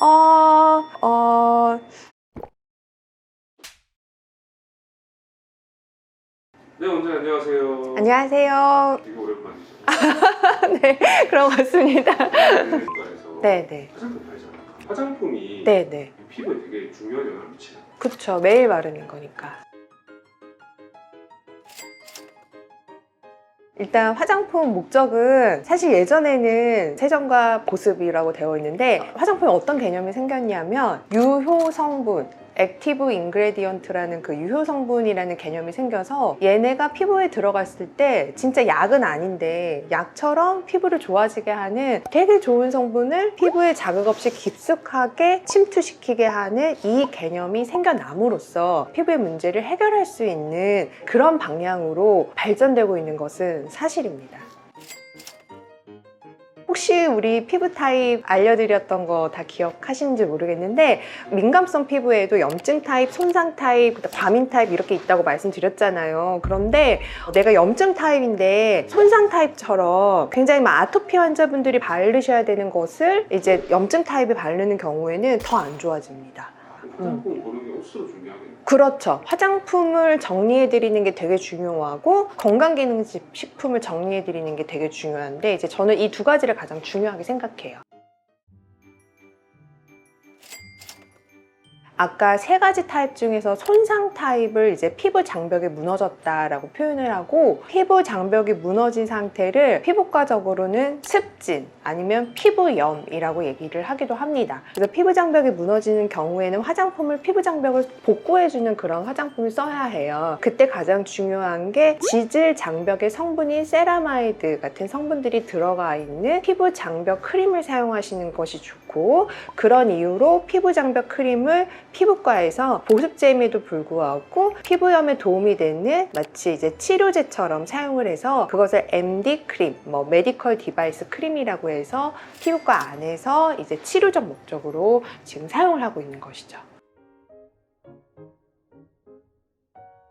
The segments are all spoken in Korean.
어, 어, 네, 원장님 안녕하세요. 안녕하세요. 되게 오랜만이죠. 네, 그런 것 같습니다. 네, 네. 화장품 팔잖아요. 화장품이 네, 네. 피부에 되게 중요한 영향을 미치는 그쵸. 매일 바르는 거니까. 일단 화장품 목적은 사실 예전에는 세정과 보습이라고 되어 있는데 화장품에 어떤 개념이 생겼냐면 유효 성분 액티브 인그레디언트라는 그 유효 성분이라는 개념이 생겨서 얘네가 피부에 들어갔을 때 진짜 약은 아닌데 약처럼 피부를 좋아지게 하는 되게 좋은 성분을 피부에 자극 없이 깊숙하게 침투시키게 하는 이 개념이 생겨남으로써 피부의 문제를 해결할 수 있는 그런 방향으로 발전되고 있는 것은 사실입니다. 혹시 우리 피부 타입 알려드렸던 거 다 기억하시는지 모르겠는데 민감성 피부에도 염증 타입, 손상 타입, 과민 타입 이렇게 있다고 말씀드렸잖아요. 그런데 내가 염증 타입인데 손상 타입처럼 굉장히 막 아토피 환자분들이 바르셔야 되는 것을 이제 염증 타입이 바르는 경우에는 더 안 좋아집니다. 화장품 고르는 게 옷으로 중요하겠네요. 그렇죠. 화장품을 정리해 드리는 게 되게 중요하고 건강기능식품을 정리해 드리는 게 되게 중요한데 이제 저는 이 두 가지를 가장 중요하게 생각해요. 아까 세 가지 타입 중에서 손상 타입을 이제 피부 장벽이 무너졌다라고 표현을 하고 피부 장벽이 무너진 상태를 피부과적으로는 습진 아니면 피부염이라고 얘기를 하기도 합니다. 그래서 피부 장벽이 무너지는 경우에는 화장품을 피부 장벽을 복구해주는 그런 화장품을 써야 해요. 그때 가장 중요한 게 지질 장벽의 성분인 세라마이드 같은 성분들이 들어가 있는 피부 장벽 크림을 사용하시는 것이 좋고 그런 이유로 피부 장벽 크림을 피부과에서 보습제임에도 불구하고 피부염에 도움이 되는 마치 이제 치료제처럼 사용을 해서 그것을 MD 크림, 뭐 메디컬 디바이스 크림이라고 해서 피부과 안에서 이제 치료적 목적으로 지금 사용을 하고 있는 것이죠.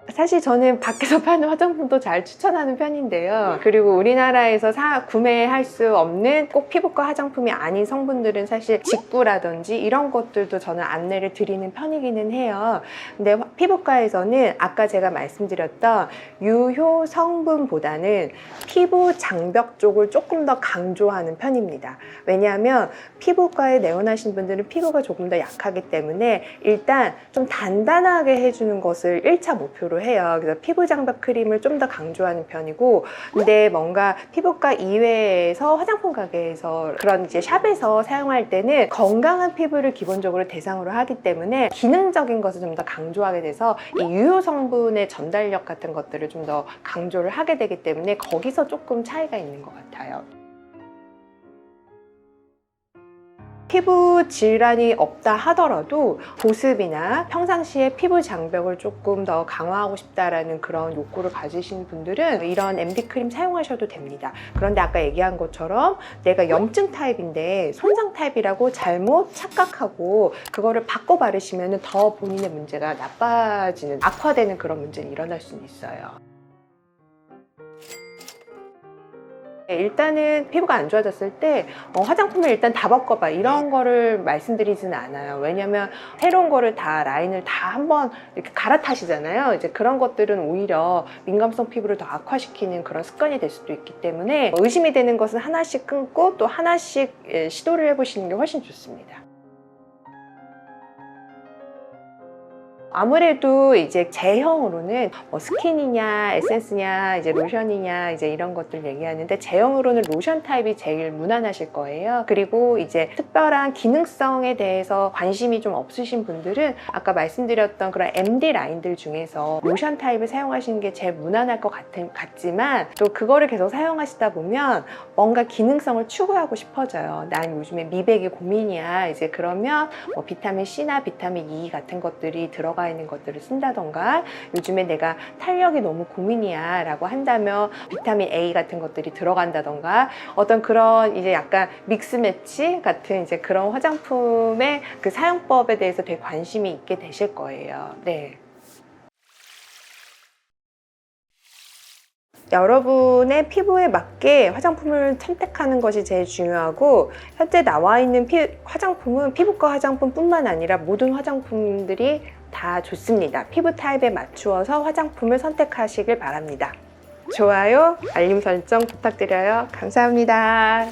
사실 저는 밖에서 파는 화장품도 잘 추천하는 편인데요. 그리고 우리나라에서 사, 구매할 수 없는 꼭 피부과 화장품이 아닌 성분들은 사실 직구라든지 이런 것들도 저는 안내를 드리는 편이기는 해요. 근데 화- 피부과에서는 아까 제가 말씀드렸던 유효 성분보다는 피부 장벽 쪽을 조금 더 강조하는 편입니다. 왜냐하면 피부과에 내원하신 분들은 피부가 조금 더 약하기 때문에 일단 좀 단단하게 해주는 것을 1차 목표로 해요. 그래서 피부 장벽 크림을 좀 더 강조하는 편이고, 근데 뭔가 피부과 이외에서 화장품 가게에서 그런 이제 샵에서 사용할 때는 건강한 피부를 기본적으로 대상으로 하기 때문에 기능적인 것을 좀 더 강조하게 돼서 이 유효 성분의 전달력 같은 것들을 좀 더 강조를 하게 되기 때문에 거기서 조금 차이가 있는 것 같아요. 피부 질환이 없다 하더라도 보습이나 평상시에 피부 장벽을 조금 더 강화하고 싶다라는 그런 욕구를 가지신 분들은 이런 MD 크림 사용하셔도 됩니다. 그런데 아까 얘기한 것처럼 내가 염증 타입인데 손상 타입이라고 잘못 착각하고 그거를 바꿔 바르시면 더 본인의 문제가 나빠지는 악화되는 그런 문제는 일어날 수는 있어요. 네, 일단은 피부가 안 좋아졌을 때 어, 화장품을 일단 다 바꿔봐 이런 거를 말씀드리지는 않아요. 왜냐면 새로운 거를 다 라인을 다 한번 이렇게 갈아타시잖아요. 이제 그런 것들은 오히려 민감성 피부를 더 악화시키는 그런 습관이 될 수도 있기 때문에 의심이 되는 것은 하나씩 끊고 또 하나씩 예, 시도를 해보시는 게 훨씬 좋습니다. 아무래도 이제 제형으로는 뭐 스킨이냐 에센스냐 이제 로션이냐 이제 이런 것들 얘기하는데 제형으로는 로션 타입이 제일 무난하실 거예요. 그리고 이제 특별한 기능성에 대해서 관심이 좀 없으신 분들은 아까 말씀드렸던 그런 MD 라인들 중에서 로션 타입을 사용하시는 게 제일 무난할 것 같은, 같지만 또 그거를 계속 사용하시다 보면 뭔가 기능성을 추구하고 싶어져요. 난 요즘에 미백이 고민이야. 이제 그러면 뭐 비타민 C나 비타민 E 같은 것들이 있는 것들을 쓴다던가 요즘에 내가 탄력이 너무 고민이야 라고 한다면 비타민 A 같은 것들이 들어간다던가 어떤 그런 이제 약간 믹스 매치 같은 이제 그런 화장품의 그 사용법에 대해서 되게 관심이 있게 되실 거예요. 네. 여러분의 피부에 맞게 화장품을 선택하는 것이 제일 중요하고 현재 나와 있는 피- 화장품은 피부과 화장품뿐만 아니라 모든 화장품들이 다 좋습니다. 피부 타입에 맞추어서 화장품을 선택하시길 바랍니다. 좋아요, 알림 설정 부탁드려요. 감사합니다.